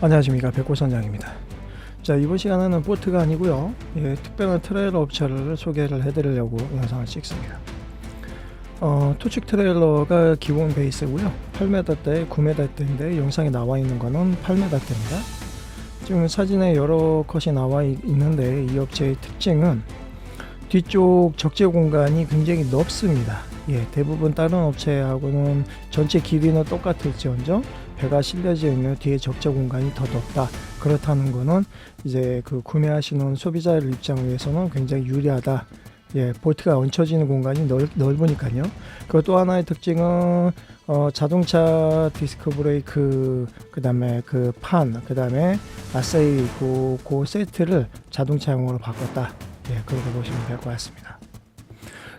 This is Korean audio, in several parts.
안녕하십니까 백고선장입니다. 자 이번 시간에는 보트가 아니고요 예, 특별한 트레일러 업체를 소개를 해드리려고 영상을 찍습니다. 어, 투축 트레일러가 기본 베이스고요 8m대, 9m대인데 영상에 나와 있는 거는 8m대입니다. 지금 사진에 여러 컷이 나와 있- 있는데 이 업체의 특징은 뒤쪽 적재 공간이 굉장히 넓습니다. 예, 대부분 다른 업체하고는 전체 길이는 똑같을지언정 배가 실려져 있는 뒤에 적재 공간이 더 넓다. 그렇다는 거는 이제 그 구매하시는 소비자를 입장에서는 굉장히 유리하다. 예, 보트가 얹혀지는 공간이 넓, 넓으니까요. 그또 하나의 특징은 어, 자동차 디스크 브레이크 그 다음에 그 판 그 다음에 아세이 그, 그 세트를 자동차용으로 바꿨다. 예, 그렇게 보시면 될 것 같습니다.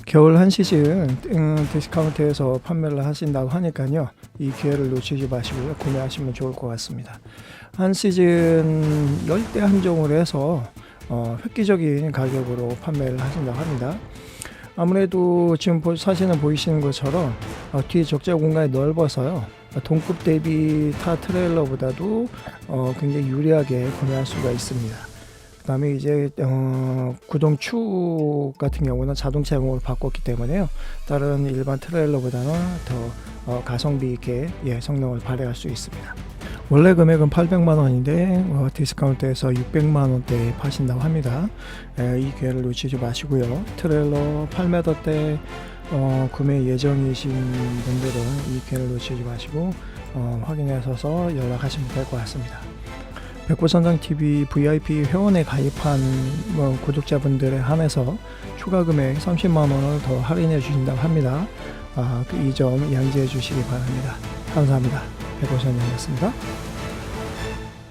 겨울 한 시즌 음, 디스카운트에서 판매를 하신다고 하니까요. 이 기회를 놓치지 마시고요. 구매하시면 좋을 것 같습니다. 한 시즌 열대 한정을 해서 어, 획기적인 가격으로 판매를 하신다고 합니다. 아무래도 지금 보- 사진을 보이시는 것처럼 어, 뒤에 적재 공간이 넓어서요. 어, 동급 대비 타 트레일러보다도 어, 굉장히 유리하게 구매할 수가 있습니다. 그다음에 이제 어, 구동축 같은 경우는 자동차 용으로 바꿨기 때문에요. 다른 일반 트레일러보다는 더 어, 가성비 있게 예, 성능을 발휘할 수 있습니다. 원래 금액은 800만 원인데 어, 디스카운트에서 600만 원대에 파신다고 합니다. 에, 이 기회를 놓치지 마시고요. 트레일러 8m대 어, 구매 예정이신 분들은 이 기회를 놓치지 마시고 어, 확인하셔서 연락하시면 될 것 같습니다. 백보선장 TV VIP 회원에 가입한 뭐, 구독자분들에 한해서 추가 금액 30만 원을 더 할인해 주신다고 합니다. 아, 그 이점 양지해 주시기 바랍니다. 감사합니다. 백보선장이었습니다.